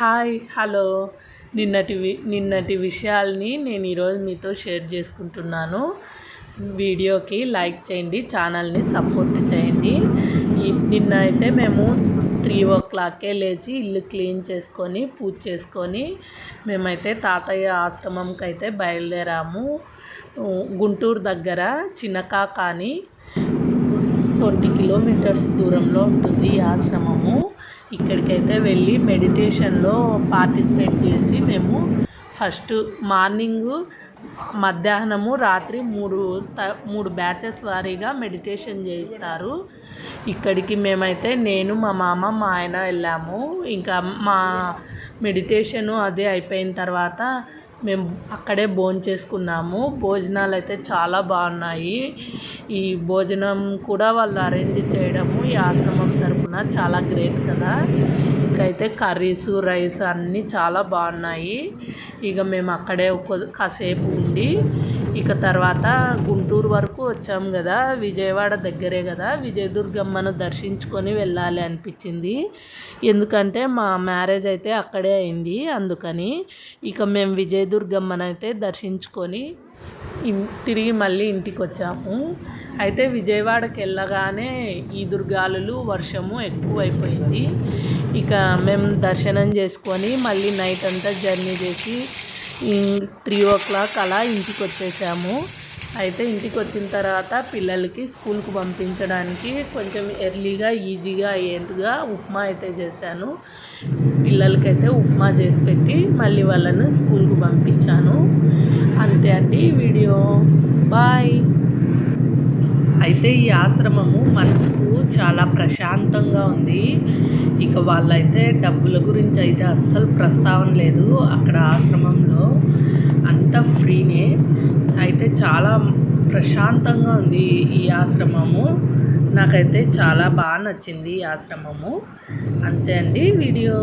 Hi hello. నిన్నటి వి నిన్నటి విషయాల్ని నేను ఈరోజు మీతో షేర్ చేసుకుంటున్నాను. వీడియోకి లైక్ చేయండి ఛానల్ని సపోర్ట్ చేయండి. నిన్న అయితే మేము త్రీ ఓ క్లాక్కే లేచి ఇల్లు క్లీన్ చేసుకొని పూజ చేసుకొని మేమైతే తాతయ్య ఆశ్రమంకి అయితే బయలుదేరాము. గుంటూరు దగ్గర చిన్నకాక అని ట్వంటీ కిలోమీటర్స్ దూరంలో ఉంటుంది ఈ ఆశ్రమం. ఇక్కడికైతే వెళ్ళి మెడిటేషన్లో పార్టిసిపేట్ చేసి మేము ఫస్ట్ మార్నింగ్ మధ్యాహ్నము రాత్రి మూడు త- మూడు బ్యాచెస్ వారీగా మెడిటేషన్ చేయిస్తారు. ఇక్కడికి మేమైతే నేను మా మామ మా ఆయన వెళ్ళాము. ఇంకా మా మెడిటేషను అదే అయిపోయిన తర్వాత మేము అక్కడే భోజనం చేసుకున్నాము. భోజనాలు అయితే చాలా బాగున్నాయి. ఈ భోజనం కూడా వాళ్ళు అరేంజ్ చేయడము ఈ ఆశ్రమం తరపు తరపున చాలా గ్రేట్ కదా. అయితే కర్రీస్ రైస్ అన్నీ చాలా బాగున్నాయి. ఇక మేము అక్కడే ఒక కాసేపు ఉండి ఇక తర్వాత గుంటూరు వరకు వచ్చాము కదా విజయవాడ దగ్గరే కదా. విజయదుర్గమ్మను దర్శించుకొని వెళ్ళాలి అనిపించింది. ఎందుకంటే మా మ్యారేజ్ అయితే అక్కడే అయింది అందుకని ఇక మేము విజయదుర్గమ్మను అయితే దర్శించుకొని తిరిగి మళ్ళీ ఇంటికి వచ్చాము. అయితే విజయవాడకి వెళ్ళగానే ఈ దుర్గాలు వర్షము ఎక్కువైపోయింది. ఇక మేము దర్శనం చేసుకొని మళ్ళీ నైట్ అంతా జర్నీ చేసి త్రీ ఓ క్లాక్ అలా ఇంటికి వచ్చేసాము అయితే ఇంటికి వచ్చిన తర్వాత పిల్లలకి స్కూల్కి పంపించడానికి కొంచెం ఎర్లీగా ఈజీగా అయ్యేట్టుగా ఉప్మా అయితే చేశాను. పిల్లలకైతే ఉప్మా చేసి పెట్టి మళ్ళీ వాళ్ళను స్కూల్కి పంపించాను. అంతే అండి వీడియో. బాయ్. అయితే ఈ ఆశ్రమము మనసుకు చాలా ప్రశాంతంగా ఉంది. ఇక వాళ్ళైతే డబ్బుల గురించి అయితే అస్సలు ప్రస్తావన లేదు అక్కడ ఆశ్రమంలో. అంతా ఫ్రీనే. అయితే చాలా ప్రశాంతంగా ఉంది ఈ ఆశ్రమము. నాకైతే చాలా బాగా నచ్చింది ఈ ఆశ్రమము. అంతే అండి వీడియో.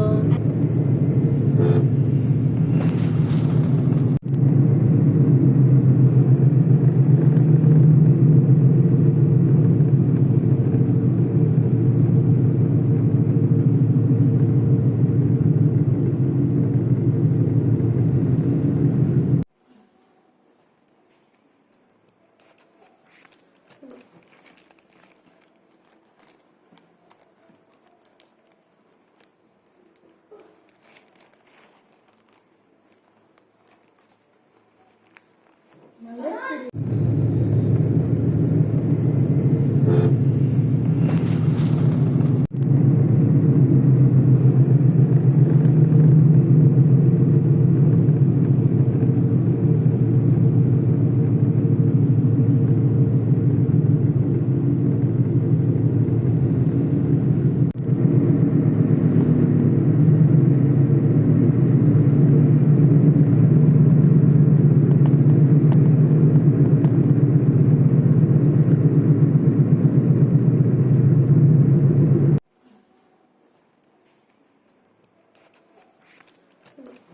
Mm-hmm.